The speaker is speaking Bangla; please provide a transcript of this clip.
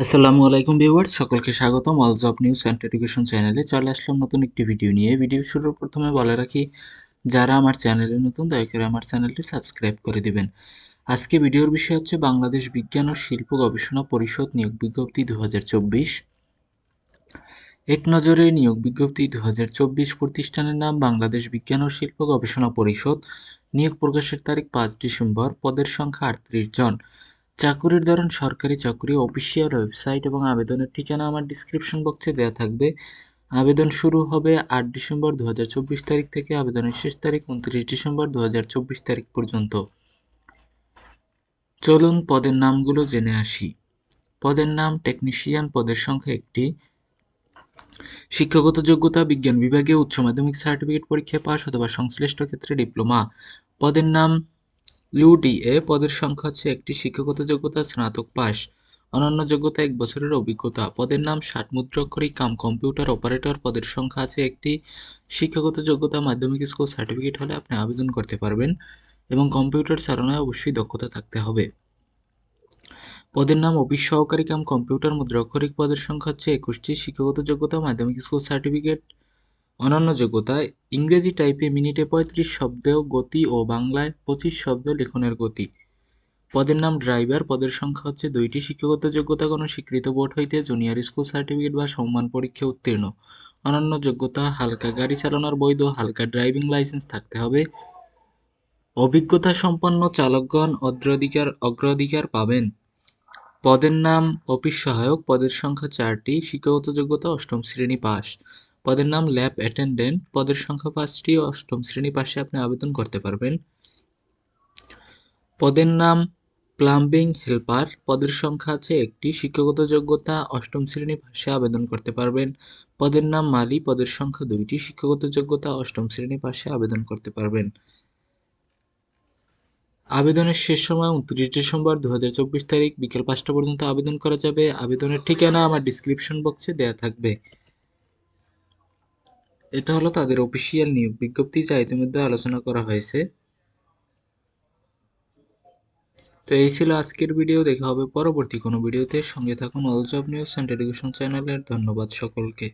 আসসালামু আলাইকুম ভিউয়ার সকলকে স্বাগতম। All job news and education চ্যানেলে চলে আসলাম নতুন একটি ভিডিও নিয়ে। ভিডিও শুরুর প্রথমে বলে রাখি, যারা আমার চ্যানেলে নতুন, দয়া করে আমার চ্যানেলটি সাবস্ক্রাইব করে দিবেন। আজকে ভিডিওর বিষয় হচ্ছে বাংলাদেশ বিজ্ঞান ও শিল্প গবেষণা পরিষদ নিয়োগ বিজ্ঞপ্তি দু এক নজরে নিয়োগ বিজ্ঞপ্তি দু হাজার চব্বিশ প্রতিষ্ঠানের নাম বাংলাদেশ বিজ্ঞান ও শিল্প গবেষণা পরিষদ। নিয়োগ প্রকাশের তারিখ পাঁচ ডিসেম্বর, পদের সংখ্যা আটত্রিশ জন। চাকুরির ধরন সরকারি চাকুরি অফিসিয়াল ওয়েবসাইট এবং আবেদনের ঠিকানা আমার ডিসক্রিপশন বক্সে দেওয়া থাকবে। আবেদন শুরু হবে আট ডিসেম্বর দু হাজার চব্বিশ তারিখ থেকে, আবেদনের শেষ তারিখ উনত্রিশ ডিসেম্বর দুহাজার চব্বিশ তারিখ পর্যন্ত। চলুন পদের নামগুলো জেনে আসি। পদের নাম টেকনিশিয়ান পদের সংখ্যা একটি। শিক্ষাগত যোগ্যতা, বিজ্ঞান বিভাগে উচ্চ মাধ্যমিক সার্টিফিকেট পরীক্ষা পাস অথবা সংশ্লিষ্ট ক্ষেত্রে ডিপ্লোমা পদের নাম ইউডিএ পদের সংখ্যা হচ্ছে একটি শিক্ষাগত যোগ্যতা, স্নাতক পাস অন্যান্য যোগ্যতা এক বছরের অভিজ্ঞতা। পদের নাম ষাট মুদ্রাক্ষরিক কাম কম্পিউটার অপারেটর। পদের সংখ্যা আছে একটি। শিক্ষাগত যোগ্যতা মাধ্যমিক স্কুল সার্টিফিকেট হলে আপনি আবেদন করতে পারবেন এবং কম্পিউটার চালনায় অবশ্যই দক্ষতা থাকতে হবে। পদের নাম অফিস সহকারী কাম কম্পিউটার। মুদ্রাক্ষরিক পদের সংখ্যা হচ্ছে একুশটি। শিক্ষাগত যোগ্যতা মাধ্যমিক স্কুল সার্টিফিকেট। অন্যান্য যোগ্যতা, ইংরেজি টাইপে মিনিটে পঁয়ত্রিশ শব্দ গতি ও বাংলায় পঁচিশ শব্দ লেখনের গতি। পদের নাম ড্রাইভার, পদের সংখ্যা হচ্ছে দুইটি। শিক্ষাগত যোগ্যতা কোনো স্বীকৃত বোর্ড হইতে জুনিয়র স্কুল সার্টিফিকেট বা সম্মান পরীক্ষা উত্তীর্ণ। অন্যান্য যোগ্যতা, হালকা গাড়ি চালানোর বৈধ, হালকা ড্রাইভিং লাইসেন্স থাকতে হবে। অভিজ্ঞতা সম্পন্ন চালকগণ অগ্রাধিকার অগ্রাধিকার পাবেন। পদের নাম অফিস সহায়ক, পদের সংখ্যা চারটি। শিক্ষাগত যোগ্যতা অষ্টম শ্রেণি পাস পদের নাম ল্যাব অ্যাটেন্ডেন্ট। পদের সংখ্যা পাঁচটি অষ্টম শ্রেণি পাশে আপনি আবেদন করতে পারবেন। পদের নাম প্লাম্বিং হেল্পার। পদের সংখ্যা আছে একটি। শিক্ষাগত যোগ্যতা, অষ্টম শ্রেণি পাশে আবেদন করতে পারবেন। পদের নাম মালি। পদের সংখ্যা দুইটি। শিক্ষাগত যোগ্যতা, অষ্টম শ্রেণি পাশে আবেদন করতে পারবেন। আবেদনের শেষ সময় উনত্রিশ ডিসেম্বর দু হাজার চব্বিশ তারিখ বিকেল পাঁচটা পর্যন্ত আবেদন করা যাবে। আবেদনের ঠিকানা আমার ডিসক্রিপশন বক্সে দেওয়া থাকবে। এটা হলো তাদের অফিসিয়াল নিয়োগ বিজ্ঞপ্তি যা ইতিমধ্যে আলোচনা করা হয়েছে। তো এই ছিল আজকের ভিডিও দেখা হবে পরবর্তী কোনো ভিডিওতে সঙ্গে থাকুন অল নিউজ অ্যান্ড এডুকেশন চ্যানেলের ধন্যবাদ সকলকে।